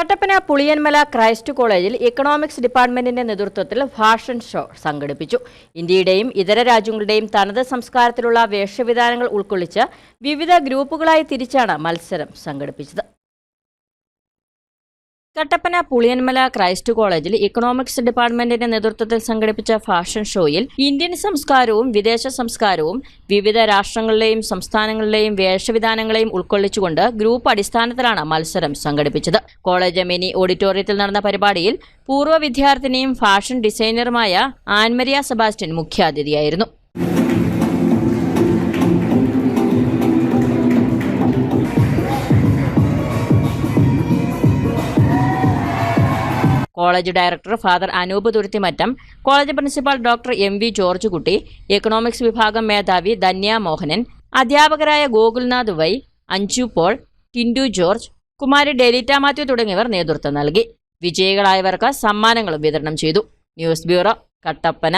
Kattappana Puliyanmala Christ കോളേജിൽ economics ഡിപ്പാർട്ട്മെന്റിന്റെ നേതൃത്വത്തിൽ ഫാഷൻ ഷോ സംഘടിപ്പിച്ചു. ഇന്ത്യയുടെയും ഇതര രാജ്യങ്ങളുടെയും തനത് സംസ്കാരത്തിലുള്ള വേഷവിധാനങ്ങൾ ഉൾക്കൊള്ളിച്ച് വിവിധ ഗ്രൂപ്പുകളായി തിരിച്ചാണ് മത്സരം സംഘടിപ്പിച്ചത്. കട്ടപ്പന പുളിയന്മല ക്രൈസ്റ്റ് കോളേജിൽ ഇക്കണോമിക്സ് ഡിപ്പാർട്ട്മെന്റിന്റെ നേതൃത്വത്തിൽ സംഘടിപ്പിച്ച ഫാഷൻ ഷോയിൽ ഇന്ത്യൻ സംസ്കാരവും വിദേശ സംസ്കാരവും വിവിധ രാഷ്ട്രങ്ങളിലെയും സംസ്ഥാനങ്ങളിലെയും വേഷവിധാനങ്ങളെയും ഉൾക്കൊള്ളിച്ചുകൊണ്ട് ഗ്രൂപ്പ് അടിസ്ഥാനത്തിലാണ് മത്സരം സംഘടിപ്പിച്ചത്. കോളേജ് മിനി ഓഡിറ്റോറിയത്തിൽ നടന്ന പരിപാടിയിൽ പൂർവ വിദ്യാർത്ഥിനിയും ഫാഷൻ ഡിസൈനറുമായ Annmaria Sebastian മുഖ്യാതിഥിയായിരുന്നു. College director father Anoop Thuruthimattam college principal doctor M V George Kutty economics വിഭാഗം മേധാവി ധന്യ മോഹനൻ അധ്യാപകരായ ഗോകുൽനാഥ് വൈ അഞ്ചു പോൾ ടിൻഡു ജോർജ് കുമാരി ഡെലിറ്റ മാത്യു തുടങ്ങിയവർ നേതൃത്വം നൽകി. വിജയികളായവർക്ക് സമ്മാനങ്ങളും വിതരണം ചെയ്തു. News bureau Kattappana.